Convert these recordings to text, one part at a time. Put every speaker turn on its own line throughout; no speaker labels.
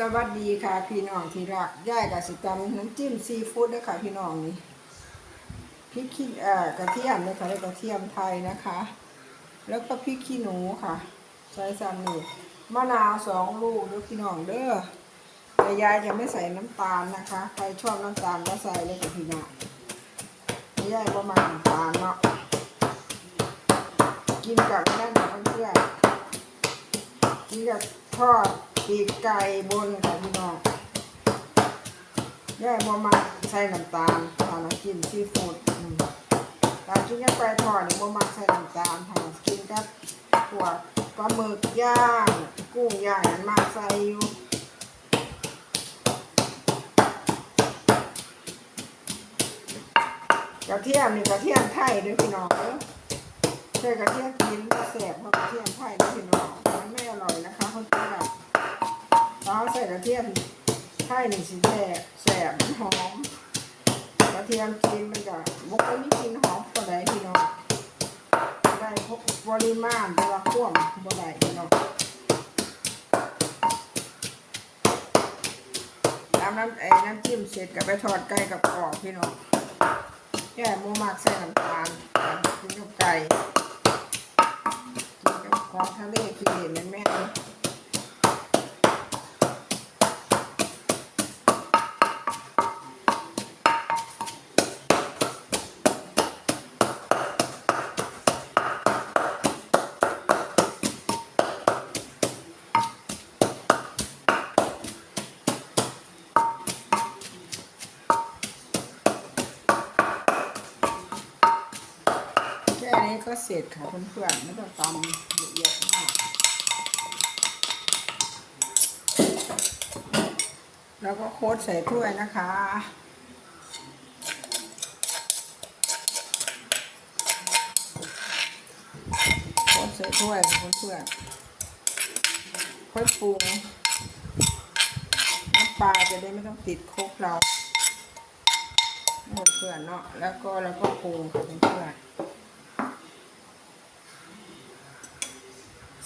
สวัสดีค่ะพี่น้องที่รักย่ายกับสิตำน้ำจิ้มซีฟู้ดด้วยค่ะพี่น้องนี่พริกขี้เอ่อกระเทียมเลยค่ะแล้วกระเทียมไทยนะคะ แล้วก็พริกขี้หนูค่ะ ใช้ซ้ำนี่มะนาวสองลูกด้วยพี่น้องเด้อแต่ยายจะไม่ใส่น้ำตาลนะคะ ใครชอบน้ำตาลก็ใส่เลยค่ะพี่น้องแต่ยายประมาณน้ำตาลเนาะกินกับนั่นค่ะเพื่อนกินกับทอด ปีกไก่บนค่ะพี่น้องย่ายบ่มาใส่น้ำตาลทานกินซีฟู้ดอืมการกินกับไก่ทอดนี่บ่มาใส่น้ำตาลทานกินกับพวกปลาหมึกย่างกุ้งย่างนั้นมาใส่อยู่กระเทียมนี่กระเทียมไทยด้วยพี่น้องใช่กระเทียมกินแสบเพราะกระเทียมไทยนี่นว่ามันไม่อร่อยนะคะคนที่แบบ ตอนใส่กระเทียมไทยนี่งสิแสบแสบมันหอมกระเทียมกินมันก็บุกไปไม่กินหอมก็ได้พี่น้องได้พวกปริมาณเวลาท่วมบ่ได้พี่น้องน้ำน้ำไอ้น้ำจิ้มเสร็จก็ไปทอดไก่กับกรอบพี่น้องแก่โมมากใส่น้ำตาลกินกับไก่กินกับของทะเลกินเห็นไหมแม่ ก็เสร็จค่ะเพื่อนๆไม่ต้องตำเยอะๆมากแล้วก็โคดใส่ถ้วยนะคะโคดใส่ถ้วยค่ะเพื่อนๆค่อยปรุงน้ำปลาจะได้ไม่ต้องติดโคกเราเพื่อนๆเนาะแล้วก็แล้วก็ปรุงค่ะเพื่อนๆ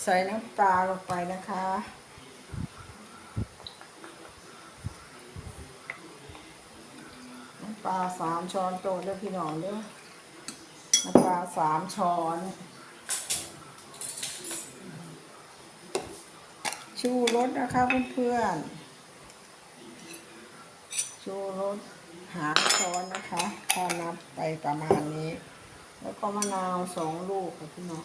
ใส่น้ำปลาลงไปนะคะ น้ำปลาสามช้อนโต๊ะเด้อพี่น้องเด้อน้ำปลาสามช้อน ชูรสนะคะเพื่อนๆ ชูรสหางช้อนนะคะถ้านับไปประมาณนี้ แล้วก็มะนาวสองลูกค่ะพี่น้อง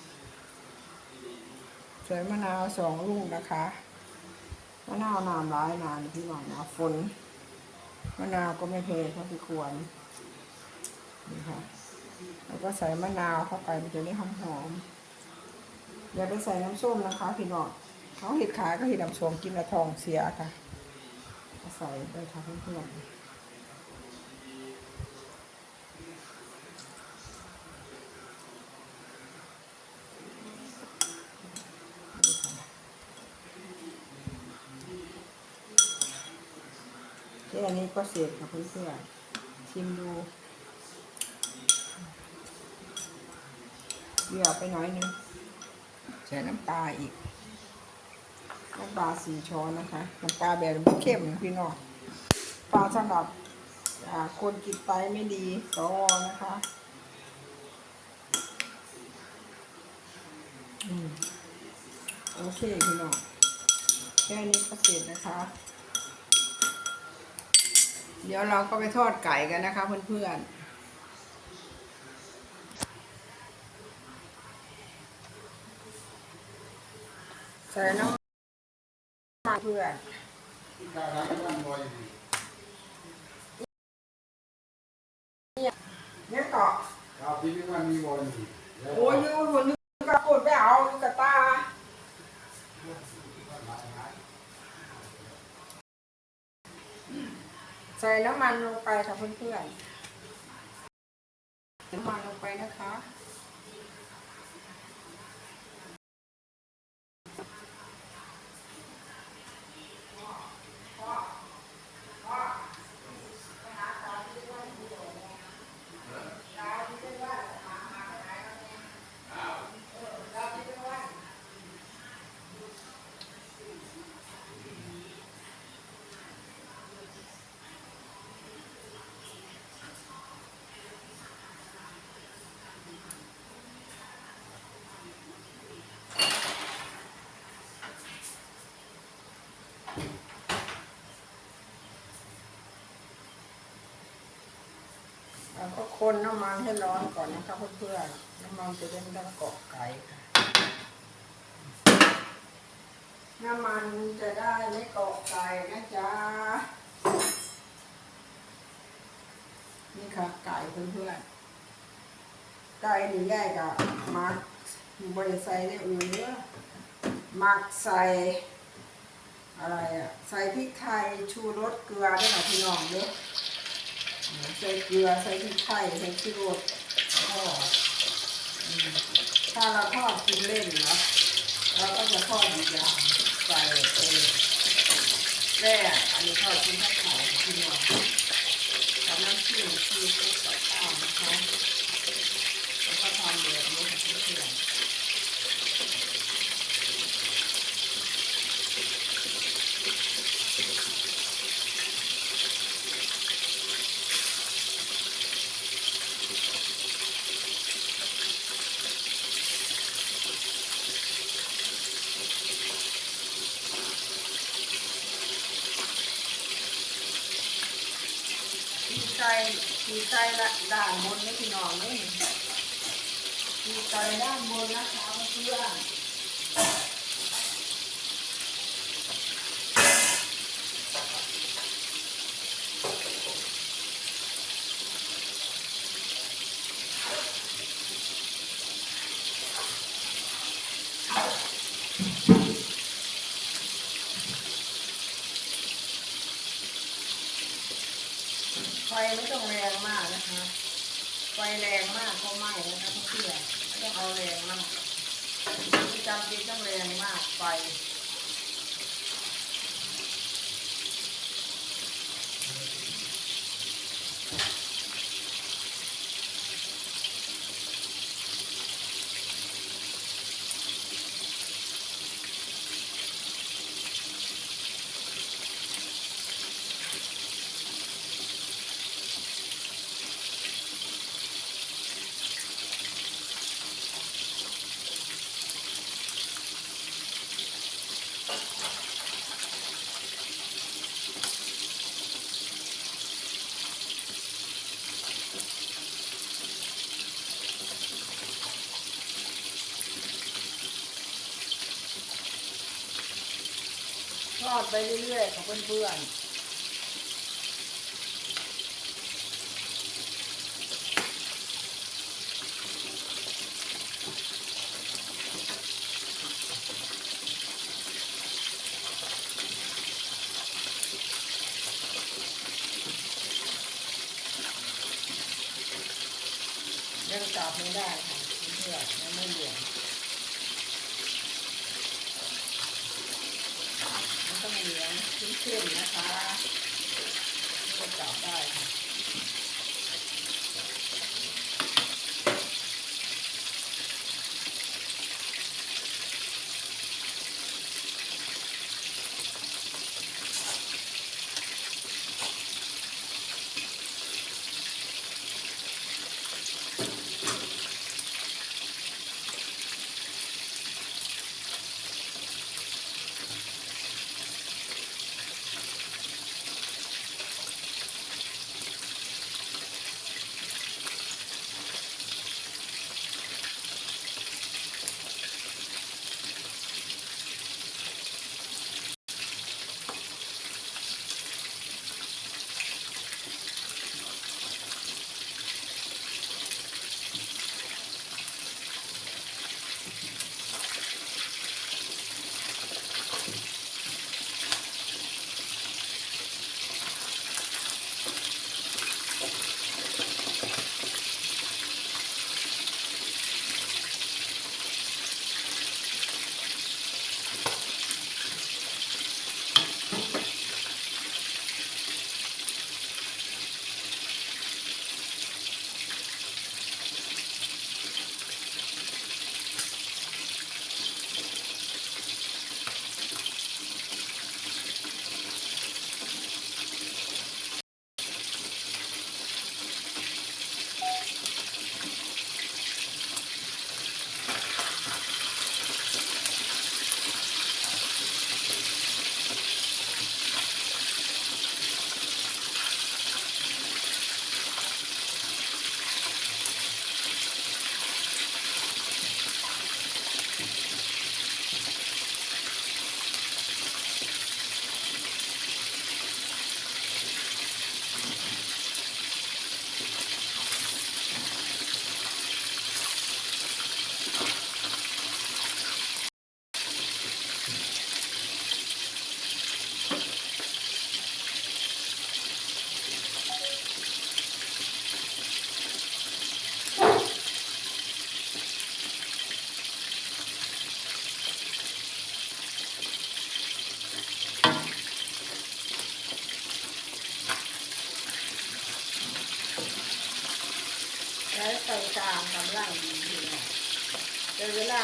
ใส่มะนาวสองลูกนะคะ มะนาวน้ำร้ายนานพี่หน้องนะฝน มะนาวก็ไม่เทเท่าที่ควรนี่ค่ะแล้วก็ใส่มะนาวเข้าไปมันจะได้หอมหอมอย่าไปใส่น้ำส้มนะคะพี่น้องเขาเห็ดขายก็เห็ดน้ำส้มกินล้วทองเสียค่ะใส่ไปค่ะเพื่อนๆ ค่นี้ก็เสร็จค่ะเพื่อนๆชิมดูเดี๋ยวไปหน่อยนึงใส่น้ำปลาอีก น้ำปลาสี่ช้อนนะคะ น้ำปลาแบบไม่เข้มนะพี่น้องปลาสำหรับอ่าคนกินไตไม่ดีสวนะคะอืมโอเคพี่น้องแค่นี้ก็เสร็จนะคะ เดี๋ยวเราก็ไปทอดไก่กันนะคะเพื่อนๆใส่น้ำมันเพื่อนเนี่ยต่อ
ครับที่นี่มันมีบอล
โอ้ยยูคนนึงกระโดดไปเอากระตา ใส่น้ำมันลงไปค่ะเพื่อนๆน้ำมัน แล้วก็คนน้ำมันให้ร้อนก่อนนะคะเพื่อนๆน้ำมันจะได้ไม่ต้องเกาะไก่ค่ะน้ำมันจะได้ไม่เกาะไก่นะจ๊ะนี่ค่ะไก่เพื่อนๆไก่นี่แยกอะมักบริใส่ในอื่นเด้อมักใส่อะไรอะใส่พริกไทยชูรสเกลือได้วยค่ะพี่น้องเด้อ ใส่เกลือใส่พริกไทยใส่ชูรสทอดอืมถ้าเราทอดกินเล่นเนาะเราก็จะทอดอีกอย่างใส่เออแร่อันนี้ทอดกินข้าวขาวพี่น้องกับน้ำจิ้มชีสกับข้าวนะคะแล้วก็ทำแบบนี้ค่ะเพื่อนๆ ดีใจดี ใจละด้านบนนี่พี่น้องนี่มีใจด้านบนนะคะเพื่อน ไฟไม่ต้องแรงมากนะคะ ไฟแรงมากก็ไหม้นะคะเพื่อนไม่ต้องเอาแรงมากจำเป็นต้องแรงมากไฟ ทอดไปเรื่อยๆค่ะเพื่อนๆยังจับไม่ได้ค่ะเพื่อนยังไม่เหลืองมันต้องเหลือง เข้มนะคะก็จับได้ค่ะ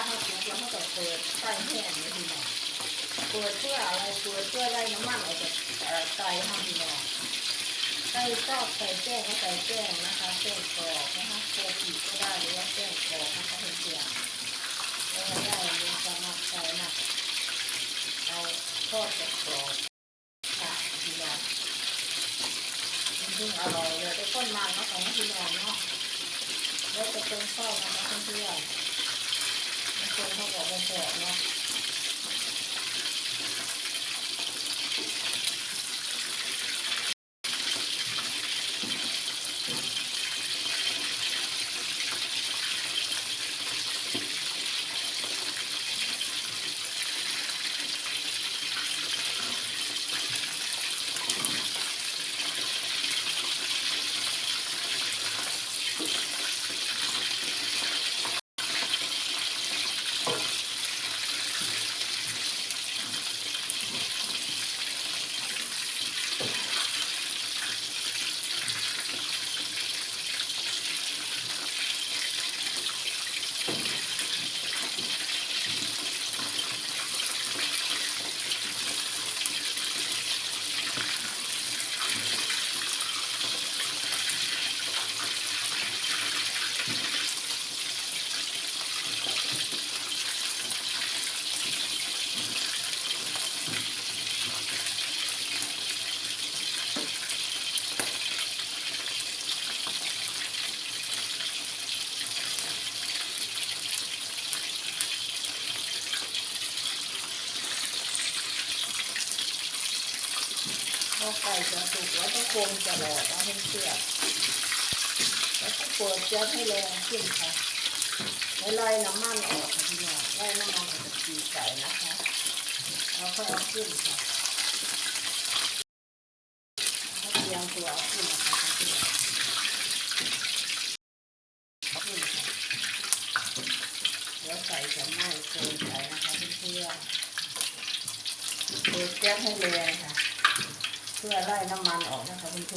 เขาสุกแล้วเขาจะเปิดไฟแห้งเลยพี่น้องเปิดเพื่ออะไรเปิดเพื่อไล่น้ำมันออกจากไก่ห้องพี่น้องไก่ชอบใส่แป้งก็ใส่แป้งนะคะแป้งกรอบนะคะโคกิก็ได้หรือว่าแป้งกรอบนะคะเพื่อนๆแล้วก็ได้มีสมัครใจนะเอาทอดกับกรอบค่ะพี่น้องจริงๆอร่อยเลยแต่ต้นมันเนะของพี่น้องเนาะแล้วจะเป็นข้าวนะคะเพื่อนๆบางคน เขาบอกว่าแสบเนาะ จะสุกแล้วก็คงจะหลอดนะเพื่อแล้วก็เปิดแก๊สให้แรงขึ้นค่ะแล้วไล่น้ำมันออกค่ะพี่น้องไล่น้ำมันออกจากปีไก่นะคะเราค่อยเอาขึ้นค่ะแล้วเตรียมตัวเอาขึ้นนะคะเพื่อนๆเอาขึ้นค่ะเดี๋ยวใส่จะไม้เกินไปนะคะเพื่อนเปิดแก๊สให้แรง พื่อไล่น้ำมันออกนะคะเพื่อนเสร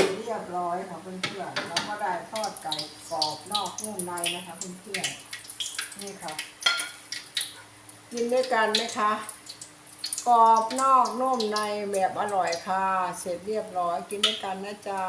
็จเรียบร้อยค่ะเพื่อนๆแล้วก็ได้ทอดไก่กรอบนอกนุ่มในนะคะเพื่อนๆนี่ค่ะ กินด้วยกันไหมคะ กรอบนอกนุ่มในแบบอร่อยค่ะ เสร็จเรียบร้อยกินด้วยกันนะจ๊ะ